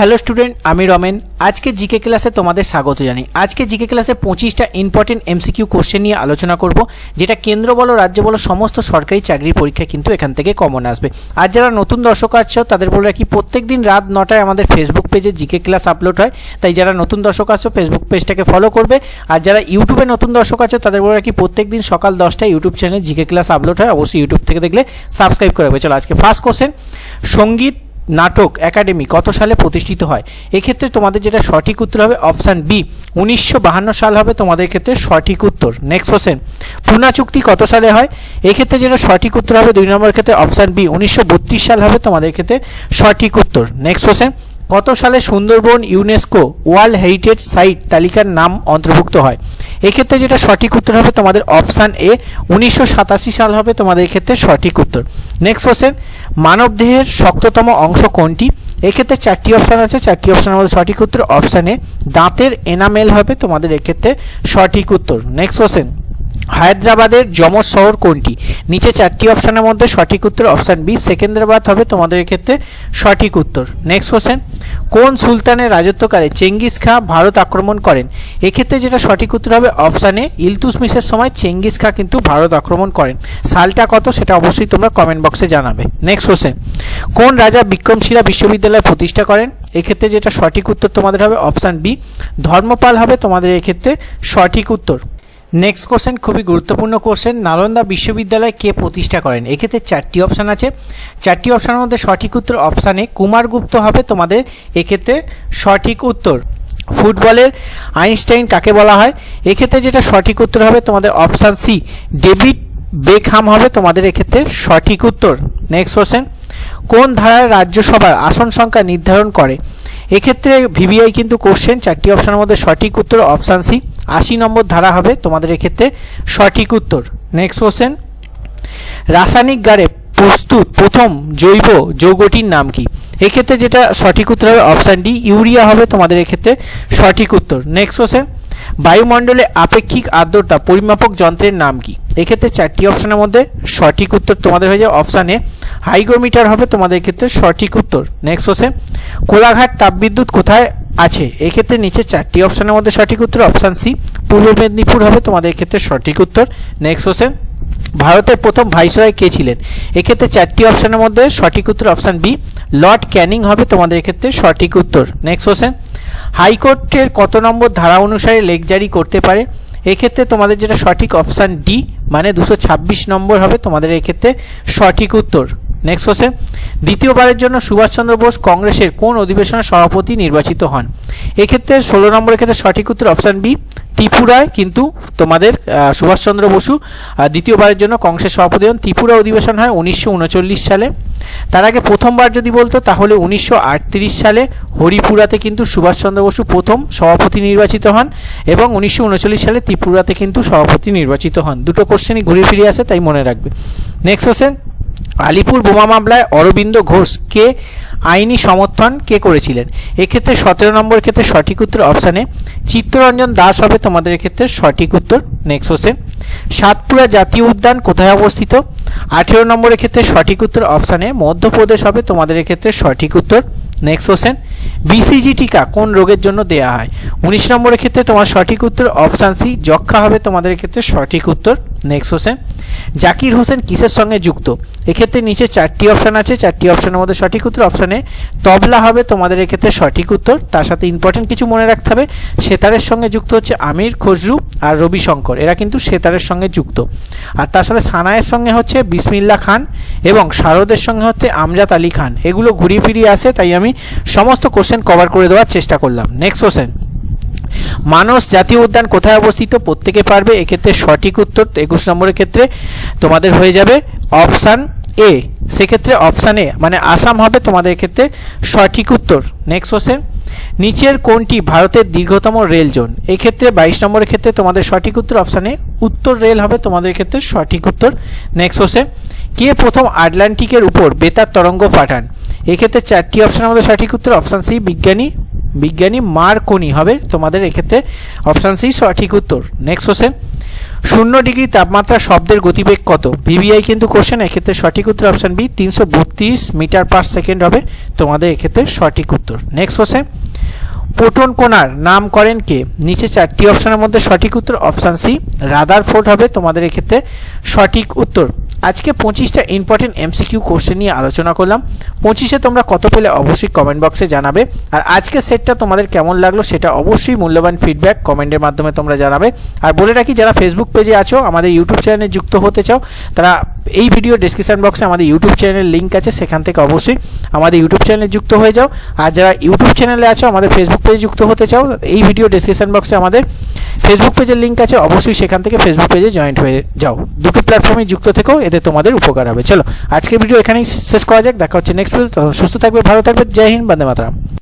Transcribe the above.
Hello student আমি রমেন। আজকে GK ক্লাসে তোমাদের স্বাগত জানাই। আজকে জিকে ক্লাসে পঁচিশটা ইম্পর্টেন্ট এমসিকিউ কোশ্চেন নিয়ে আলোচনা করব, যেটা কেন্দ্র বলো, রাজ্য বলো, সমস্ত সরকারি চাকরির পরীক্ষা কিন্তু এখান থেকে কমন আসবে। আর যারা নতুন দর্শক আছো, তাদের বলে রাখি প্রত্যেক দিন রাত নটায় আমাদের ফেসবুক পেজে জিকে ক্লাস আপলোড হয়। তাই যারা নতুন দর্শক আছো ফেসবুক পেজটাকে ফলো করবে। আর যারা ইউটিউবে নতুন দর্শক আছো, তাদের বলে রাখি প্রত্যেক দিন সকাল দশটায় ইউটিউব চ্যানেলে জিকে ক্লাস আপলোড হয়। অবশ্যই ইউটিউব থেকে দেখলে সাবস্ক্রাইব করে চলো আজকে ফার্স্ট কোশ্চেন সংগীত নাটক, একাডেমি কত সালে প্রতিষ্ঠিত হয়? এক্ষেত্রে তোমাদের যেটা সঠিক উত্তর হবে অপশান বি, উনিশশো সাল হবে তোমাদের ক্ষেত্রে সঠিক উত্তর। নেক্সট কোশ্চেন পুনা চুক্তি কত সালে হয়? এক্ষেত্রে যেটা সঠিক উত্তর হবে দুই নম্বর ক্ষেত্রে অপশান বি, উনিশশো বত্রিশ সাল হবে তোমাদের ক্ষেত্রে সঠিক উত্তর। নেক্সট কোশ্চেন কত সালে Sundarban UNESCO world heritage site তালিকার নাম অন্তর্ভুক্ত হয়? এক্ষেত্রে যেটা সঠিক উত্তর হবে তোমাদের অপশান এ উনিশশো সাতাশি সাল হবে তোমাদের ক্ষেত্রে সঠিক উত্তর। নেক্সট কোশ্চেন মানবদেহের শক্ততম অংশ কোনটি? এক্ষেত্রে চারটি অপশান আছে, চারটি অপশানের মধ্যে সঠিক উত্তর অপশান দাঁতের এনামেল হবে তোমাদের এক্ষেত্রে সঠিক উত্তর। নেক্সট কোশ্চেন হায়দ্রাবাদের যমজ শহর কোনটি? নিচে চারটি অপশানের মধ্যে সঠিক উত্তর অপশান বি সেকেন্দ্রাবাদ হবে তোমাদের ক্ষেত্রে সঠিক উত্তর। নেক্সট কোশ্চেন কোন সুলতানের রাজত্বকালে চেঙ্গিস খাঁ ভারত আক্রমণ করেন? এক্ষেত্রে যেটা সঠিক উত্তর হবে অপশানে ইলতুসমিসের সময় চেঙ্গিস খাঁ কিন্তু ভারত আক্রমণ করেন। সালটা কত সেটা অবশ্যই তোমরা কমেন্ট বক্সে জানাবে। নেক্সট কোশ্চেন কোন রাজা বিক্রমশিলা বিশ্ববিদ্যালয় প্রতিষ্ঠা করেন? এক্ষেত্রে যেটা সঠিক উত্তর তোমাদের হবে অপশান বি, ধর্মপাল হবে তোমাদের এক্ষেত্রে সঠিক উত্তর। নেক্সট কোশ্চেন খুবই গুরুত্বপূর্ণ কোশ্চেন নালন্দা বিশ্ববিদ্যালয় কে প্রতিষ্ঠা করেন? এক্ষেত্রে চারটি অপশান আছে। চারটি অপশানের মধ্যে সঠিক উত্তর অপশানে কুমারগুপ্ত হবে তোমাদের। এক্ষেত্রে সঠিক উত্তর ফুটবলের আইনস্টাইন কাকে বলা হয়? এক্ষেত্রে যেটা সঠিক উত্তর হবে তোমাদের অপশান সি ডেভিড বেকহাম হবে তোমাদের এক্ষেত্রে সঠিক উত্তর। নেক্সট কোশ্চেন কোন ধারায় রাজ্যসভার আসন সংখ্যা নির্ধারণ করে? এক্ষেত্রে ভিভিআই কিন্তু কোশ্চেন চারটি অপশানের মধ্যে সঠিক উত্তর অপশান সি আশি নম্বর ধারা হবে তোমাদের এক্ষেত্রে সঠিক উত্তর। নেক্সট কোশ্চেন রাসায়নিক গাড়ে প্রস্তুত প্রথম জৈব যৌগটির নাম কি? এক্ষেত্রে যেটা সঠিক উত্তর হবে অপশান ডি ইউরিয়া হবে তোমাদের এক্ষেত্রে সঠিক উত্তর। নেক্সট কোশ্চেন বায়ুমণ্ডলে আপেক্ষিক আর্দ্রতা পরিমাপক যন্ত্রের নাম কি? এক্ষেত্রে চারটি অপশানের মধ্যে সঠিক উত্তর তোমাদের হয়ে যাবে। অপশানে হাইগ্রোমিটার হবে তোমাদের ক্ষেত্রে সঠিক উত্তর। নেক্সট কোশ্চেন কোলাঘাট তাপবিদ্যুৎ কোথায় আছে। এক্ষেত্রে নিচে চারটি অপশানের মধ্যে সঠিক উত্তর অপশান সি পূর্ব মেদিনীপুর হবে তোমাদের ক্ষেত্রে সঠিক উত্তর। নেক্সট কোশ্চেন ভারতের প্রথম ভাইসরয় কে ছিলেন? এক্ষেত্রে চারটি অপশানের মধ্যে সঠিক উত্তর অপশান বি লর্ড ক্যানিং হবে তোমাদের ক্ষেত্রে সঠিক উত্তর। নেক্সট কোশ্চেন হাইকোর্টের কত নম্বর ধারা অনুসারে লেখ জারি করতে পারে? এক্ষেত্রে তোমাদের যেটা সঠিক অপশান ডি মানে দুশো ছাব্বিশ নম্বর হবে তোমাদের এক্ষেত্রে সঠিক উত্তর। নেক্সট কোশ্চেন দ্বিতীয়বারের জন্য সুভাষচন্দ্র বোস কংগ্রেসের কোন অধিবেশনের সভাপতি নির্বাচিত হন? এক্ষেত্রে ষোলো নম্বরের ক্ষেত্রে সঠিক উত্তর অপশান বি ত্রিপুরায় কিন্তু তোমাদের সুভাষচন্দ্র বসু দ্বিতীয়বারের জন্য কংগ্রেসের সভাপতি হন। ত্রিপুরা অধিবেশন হয় উনিশশো উনচল্লিশ সালে। তার আগে প্রথমবার যদি বলতো, তাহলে উনিশশো আটত্রিশ সালে হরিপুরাতে কিন্তু সুভাষচন্দ্র বসু প্রথম সভাপতি নির্বাচিত হন এবং উনিশশো উনচল্লিশ সালে ত্রিপুরাতে কিন্তু সভাপতি নির্বাচিত হন। দুটো কোশ্চেনই ঘুরে ফিরে আসে, তাই মনে রাখবে। নেক্সট কোশ্চেন আলিপুর বোমা মামলায় অরবিন্দ ঘোষ কে আইনি সমর্থন কে করেছিলেন? এক্ষেত্রে সতেরো নম্বর ক্ষেত্রে সঠিক উত্তর অপশানে চিত্তরঞ্জন দাস হবে তোমাদের ক্ষেত্রে সঠিক উত্তর নেক্সট হচ্ছে সাতপুরা জাতীয় উদ্যান কোথায় অবস্থিত? আঠেরো নম্বরের ক্ষেত্রে সঠিক উত্তর অপশানে মধ্যপ্রদেশ হবে তোমাদের ক্ষেত্রে সঠিক উত্তর নেক্সট কোশ্চেন বিসিজি টিকা কোন রোগের জন্য দেয়া হয়? উনিশ নম্বরের ক্ষেত্রে তোমার সঠিক উত্তর অপশান সি যক্ষা হবে তোমাদের ক্ষেত্রে সঠিক উত্তর। নেক্সট কোশ্চেন জাকির হোসেন কিসের সঙ্গে যুক্ত? এক্ষেত্রে নিচে চারটি অপশান আছে, চারটি অপশানের মধ্যে সঠিক উত্তর অপশানে তবলা হবে তোমাদের এক্ষেত্রে সঠিক উত্তর। তার সাথে ইম্পর্টেন্ট কিছু মনে রাখতে হবে, সেতারের সঙ্গে যুক্ত হচ্ছে আমির, খসরু আর রবি শঙ্কর এরা কিন্তু সেতারের সঙ্গে যুক্ত। আর তার সাথে সানায়ের সঙ্গে হচ্ছে বিসমিল্লা খান এবং শারদের সঙ্গে হচ্ছে আমজাদ আলী খান। এগুলো ঘুরিয়ে ফিরিয়ে আসে, তাই আমি সমস্ত কোশ্চেন কভার করে দেওয়ার চেষ্টা করলাম। নেক্সট কোশ্চেন মানস জাতীয় উদ্যান কোথায় অবস্থিত? প্রত্যেকে পারবে? এক্ষেত্রে সঠিক উত্তর একুশ নম্বরের ক্ষেত্রে তোমাদের হয়ে যাবে অপশান এ। সেক্ষেত্রে অপশান এ মানে আসাম হবে তোমাদের ক্ষেত্রে সঠিক উত্তর। নেক্সট কোশ্চেন নিচের কোনটি ভারতের দীর্ঘতম রেল জোন? এক্ষেত্রে বাইশ নম্বরের ক্ষেত্রে তোমাদের সঠিক উত্তর, অপশানে উত্তর রেল হবে তোমাদের ক্ষেত্রে সঠিক উত্তর। নেক্সট কোশ্চেন কে প্রথম আটলান্টিকের উপর বেতার তরঙ্গ পাঠান? এক্ষেত্রে চারটি অপশানের মধ্যে সঠিক উত্তর, অপশান সি, বিজ্ঞানী বিজ্ঞানী মার্কনি হবে। তোমাদের এক্ষেত্রে অপশান সি সঠিক উত্তর। নেক্সট কোশ্চেন শূন্য ডিগ্রি তাপমাত্রা শব্দের গতিবেগ কত? ভিভিআই কিন্তু কোশ্চেন এক্ষেত্রে সঠিক উত্তর অপশান বি তিনশো বত্রিশ মিটার পার সেকেন্ড হবে। তোমাদের এক্ষেত্রে সঠিক উত্তর। নেক্সট কোশ্চেন প্রোটন কোণার নাম করেন কে? নিচে চারটি অপশনের মধ্যে সঠিক উত্তর অপশান সি, রাদার ফোর্ট হবে তোমাদের এক্ষেত্রে সঠিক উত্তর। আজকে পঁচিশটা ইম্পর্টেন্ট এমসিকিউ কোশ্চেন নিয়ে আলোচনা করলাম। পঁচিশে তোমরা কত পেলে অবশ্যই কমেন্ট বক্সে জানাবে। আর আজকের সেটটা তোমাদের কেমন লাগল সেটা অবশ্যই মূল্যবান ফিডব্যাক কমেন্টের মাধ্যমে তোমরা জানাবে। আর বলে রাখি, যারা ফেসবুক পেজে আছো, আমাদের ইউটিউব চ্যানেলে যুক্ত হতে চাও, তারা এই ভিডিও ডিসক্রিপশন বক্সে আমাদের ইউটিউব চ্যানেলের লিঙ্ক আছে, সেখান থেকে অবশ্যই আমাদের ইউটিউব চ্যানেলে যুক্ত হয়ে যাও। আর যারা ইউটিউব চ্যানেলে আছো, আমাদের ফেসবুক পেজে যুক্ত হতে চাও, এই ভিডিও ডিসক্রিপশন বক্সে আমাদের ফেসবুক পেজের লিঙ্ক আছে। অবশ্যই সেখান থেকে ফেসবুক পেজে জয়েন্ট হয়ে যাও। দুটো প্ল্যাটফর্মে যুক্ত থেকেও এতে তোমাদের উপকার হবে। চলো, আজকের ভিডিও এখানেই শেষ করা যাক। দেখা হচ্ছে নেক্সট ভিডিও সুস্থ থাকবে, ভালো থাকবে। জয় হিন্দ, বন্দে মাতরম।